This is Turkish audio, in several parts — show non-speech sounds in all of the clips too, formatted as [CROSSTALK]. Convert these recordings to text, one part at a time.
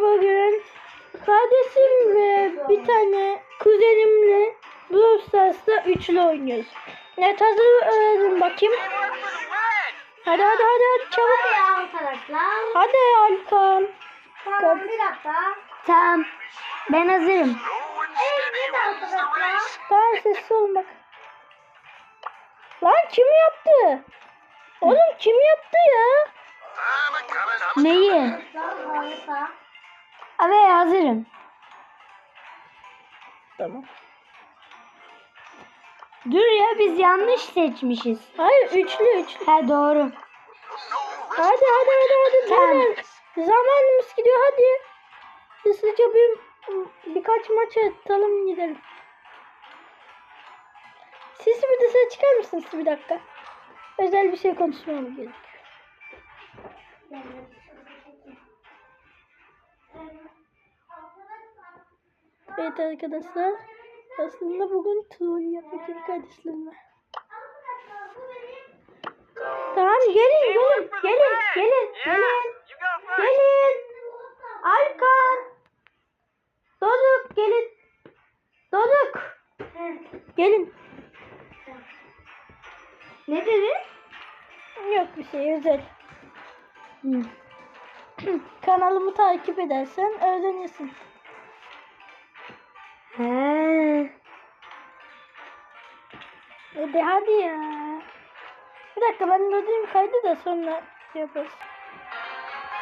bugün kardeşim ve bir tane kuzenimle Brawl Stars'ta üçlü oynuyoruz. Evet hazır öğrenin bakayım. Hadi hadi hadi, hadi çabuk. Hadi arkadaşlar. Hadi Alkan. Tamam bir dakika. Tamam. Ben hazırım. Evet arkadaşlar. Tamam sessiz olun bak. Lan kim yaptı? Oğlum kim yaptı ya? Neyi? Abi hazırım. Tamam. Dur ya biz yanlış seçmişiz. Hayır üçlü üçlü. Ha doğru. Hadi hadi hadi hadi. Tamam. Zamanımız gidiyor hadi. Hızlıca bir birkaç maç atalım gidelim. Siz bir dışarı çıkar mısınız bir dakika? Özel bir şey konuşmam gerekiyor. Evet arkadaşlar. Aslında bugün troll yapacağım kardeşlerimle. Tamam gelin gelin gelin gelin gelin. Gelin. Alkan. Doruk gelin. Doruk. Gelin. Ne dedin? Yok bir şey özel. Kanalımı takip edersen öğrenirsin. He. Hadi hadi ya. Bir dakika ben ödeyim kaydı da sonra şey yaparız.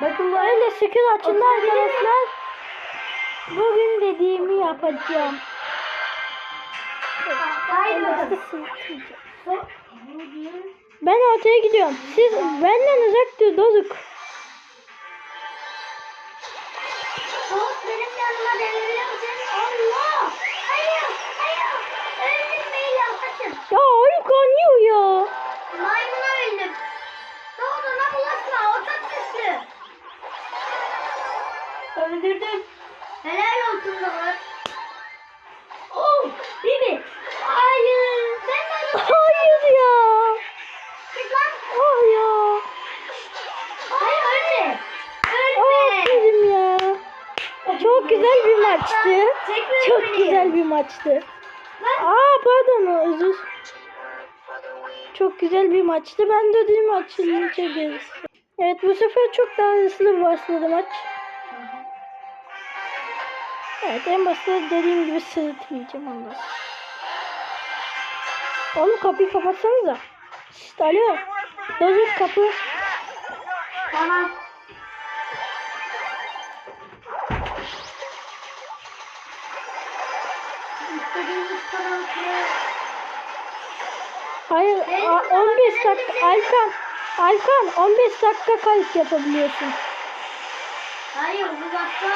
Bakın böyle şükür açıldı arkadaşlar. Bugün dediğimi yapacağım. Ben ortaya gidiyorum. Siz benden uzak dur Doruk. Soğuk benim yanıma devrilir maçtı. Çok beni. güzel bir maçtı. Lan! Aa pardon özür. Çok güzel bir maçtı. Ben de ödeyim açılınca gerisi. Evet bu sefer çok daha hızlı başladı maç. Evet en başta dediğim gibi sırıtmayacağım ondan. Oğlum kapıyı kapatsanıza. Şşt alo. Dozuz kapı. Tamam. Hayır a- 15 dakika Alkan. Alkan 15 dakika kayıt yapabiliyorsun. Hayır uzakta.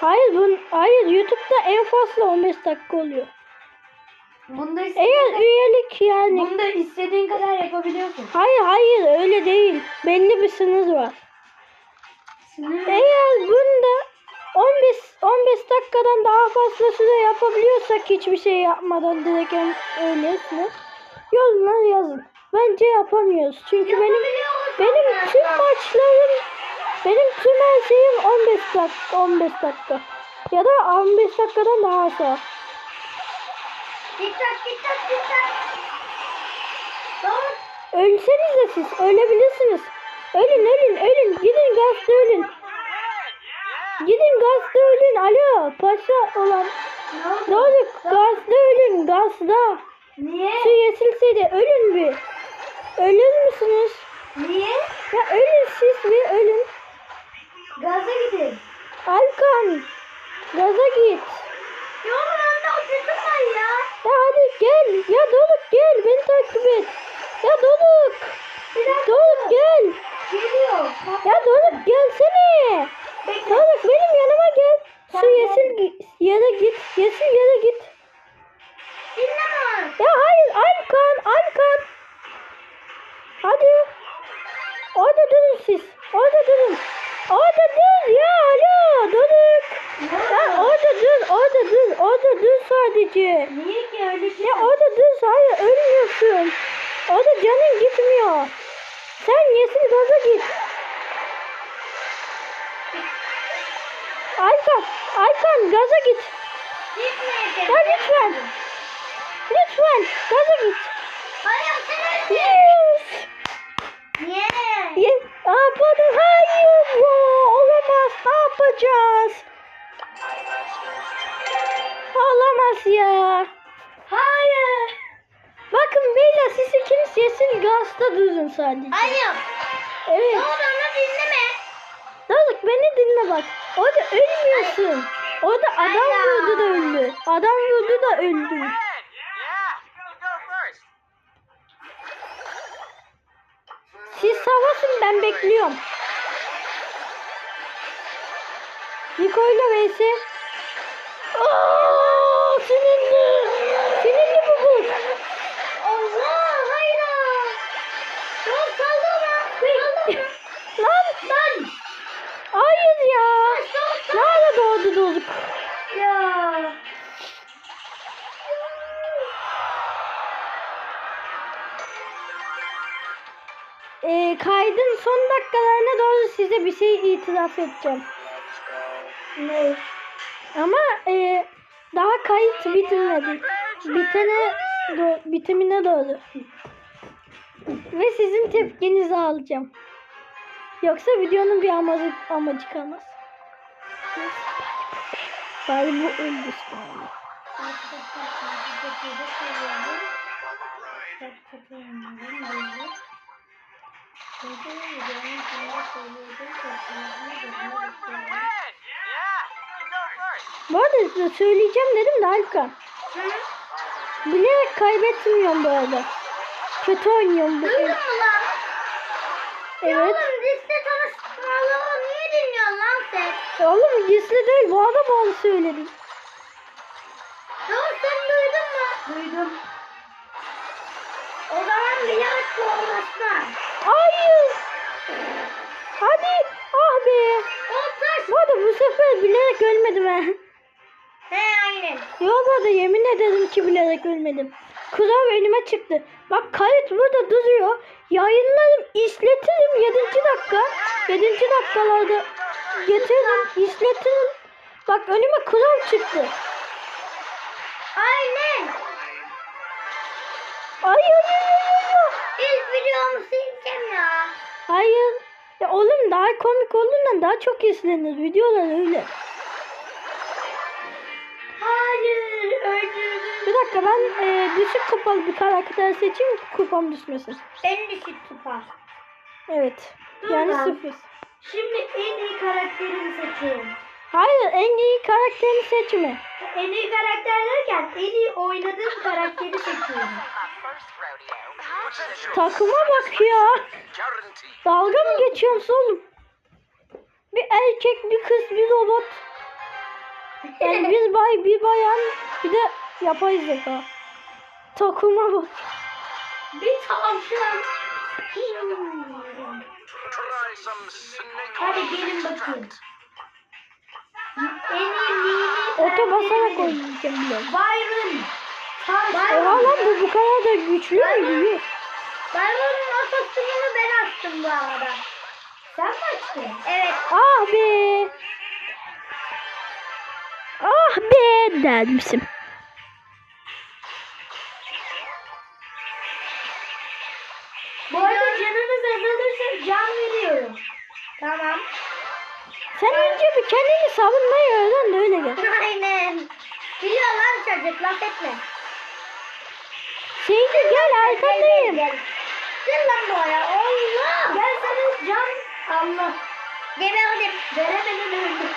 Hayır bun hayır YouTube'da en fazla 15 dakika oluyor. Bunda Eğer üyelik yani Bunda istediğin kadar yapabiliyorsun. Hayır hayır öyle değil. Belli bir sınır var. Sınır. Eğer bunda 15 15 dakikadan daha fazla süre yapabiliyorsak hiçbir şey yapmadan direkt öylesine yorumlar yazın. Bence yapamıyoruz. Çünkü benim benim tüm maçlarım benim tüm her şeyim 15 dakika 15 dakika. Ya da 15 dakikadan daha az. Ölseniz de siz ölebilirsiniz. Ölün ölün ölün. Gidin gazda ölün. Gidin gazda ölün. Alo paşa olan. Ne oldu? Ne? Gazda ölün gazda. Niye? Su yesilseydi ölün bir. Ölür müsünüz? Niye? Ya ölün siz bir ölün. Gaza gidin. Alkan. Gaza git. Ya oğlum önde o kötü var ya. Ya hadi gel. Ya Doruk gel. Beni takip et. Ya Doruk. Doruk gel. Geliyor. Ya Doruk gelsene. Bekle. Doruk benim yanıma gel. Gi- yere git. Yesil yere git. Dinleme. Ya hayır Alkan. Alkan. Hadi. Orada durun siz. Orada durun. Orada dur ya. Alo Doruk. Ya orada dur. Orada dur. Orada dur sadece. Niye ki öyle şey? Ya orada dur. Hayır ölmüyorsun. Orada canın gitmiyor. Sen yesil gaza git. Aykan, Aykan gaza git. Gitmeyeceğim. Ya lütfen. Lütfen gaza git. Hayır sen. Yes. Yes. Hayır ya. Olamaz. Ne yapacağız? Olamaz ya. Hayır. Bakın beyler siz ikiniz yesin gazda durun sadece. Hayır. Evet. Ne oldu onu dinleme. Doruk beni dinle bak. Orada ölmüyorsun. Orada adam vurdu da öldü. Adam vurdu da öldü. Siz savaşın ben bekliyorum. Niko'yla vs. Aa, sinirli. Sinirli bu bu. Allah hayır. Yok saldı ona. Saldı ona. Lan. Lan. Hayır ya. Nerede doğdu Doruk? Ya. Ee, kaydın son dakikalarına doğru size bir şey itiraf edeceğim. Ne? Ama e, daha kayıt bitmedi. Bitene do, bitimine doğru. Ve sizin tepkinizi alacağım. Yoksa videonun bir amacı, amacı kalmaz. Bari bu öldü first. Bu arada söyleyeceğim dedim de Alkan. Bilerek kaybetmiyorum bu arada. Kötü oynuyorum bu Duydun mu lan? Evet. oğlum liste tanışmaları niye dinliyorsun lan E Oğlum gizli değil. Bu adam onu söyledi. Dur sen duydun mu? Duydum. O zaman bilerek olmasın. Hayır. Hadi. Ah be. Oltaş. Bu arada bu sefer bilerek ölmedim ha. He aynen. Yok bu arada yemin ederim ki bilerek ölmedim. Kulağı önüme çıktı. Bak kayıt burada duruyor. Yayınlarım, izletirim 7. dakika. 7. dakikalarda getiririm, izletirim. Bak önüme kulağı çıktı. Aynen. Ay ay ay ay ay. İlk videomu sileceğim ya. Hayır. Ya oğlum daha komik olduğundan daha çok izlenir. Videolar öyle. Hayır öldürdüm. Bir dakika ben e, düşük kupalı bir karakter seçeyim kupam düşmesin. En düşük tutar. Evet. Dur Yani sıfır. Şimdi en iyi karakterimi seçeyim. Hayır en iyi karakterini seçme. En iyi karakter derken en iyi oynadığım karakteri seçiyorum. Takıma bak ya. Dalga mı geçiyorsun oğlum? Bir erkek, bir kız, bir robot. Yani bir bay, bir bayan, bir de yapay zeka. Takıma bak. Bir tavşan. Try some snake Hadi gelin bakayım. En iyi Oto basarak oynayacağım bile. Byron. Oha lan bu bu kadar da güçlü mü? Yuh. Byron'un otosunu ben açtım bu arada. Sen mi açtın? Evet. Ah be. Ah be dermişim. Lan çocuk laf etme. Şeydi gel arkandayım. Gel, gel. Gel lan buraya. Allah. Gel sana can. Allah. Geberdim. Veremedim öldüm.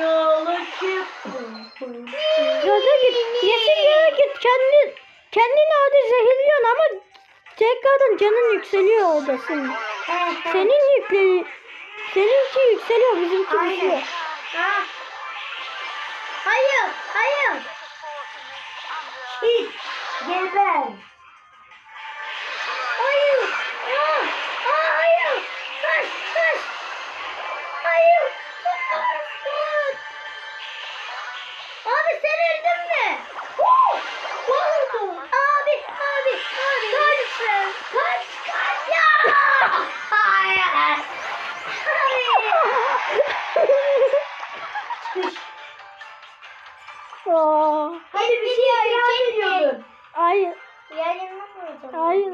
Yola çıktım. Gaza git. Yeşil yere git. Kendi, kendini orada zehirliyorsun ama tekrardan canın yükseliyor orada senin. Senin yükleri, seninki yükseliyor bizimki düşüyor. Ha. Hayır, hayır. Hiç. Geber.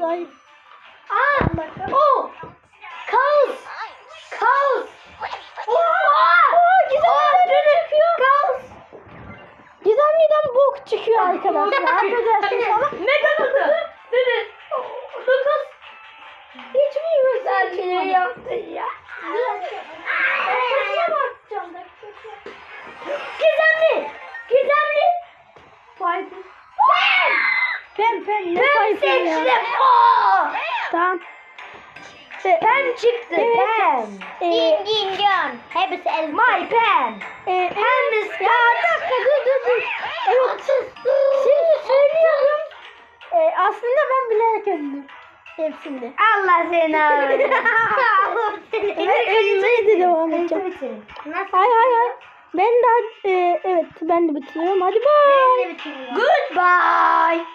Hayır. Aa! Oh! Kaos! Kaos! Gizemli'den bok çıkıyor arkadaşlar. Affedersiniz ama. Ne kanadı? Dedi. Dokuz. Hiç mi Güzelliği çıktı. Pen. Ee, Ding dong. Hepsi el. My pen. e, Pen is ya dakika dur dur dur. Evet. Şimdi söylüyorum. Ee, aslında ben bilerek öldüm. Hepsinde. Allah seni [LAUGHS] ağır. Ben ölmeyi de devam edeceğim. Nasıl? Hay hay hay. Ben daha e, evet ben de bitiriyorum. Hadi bye. Goodbye.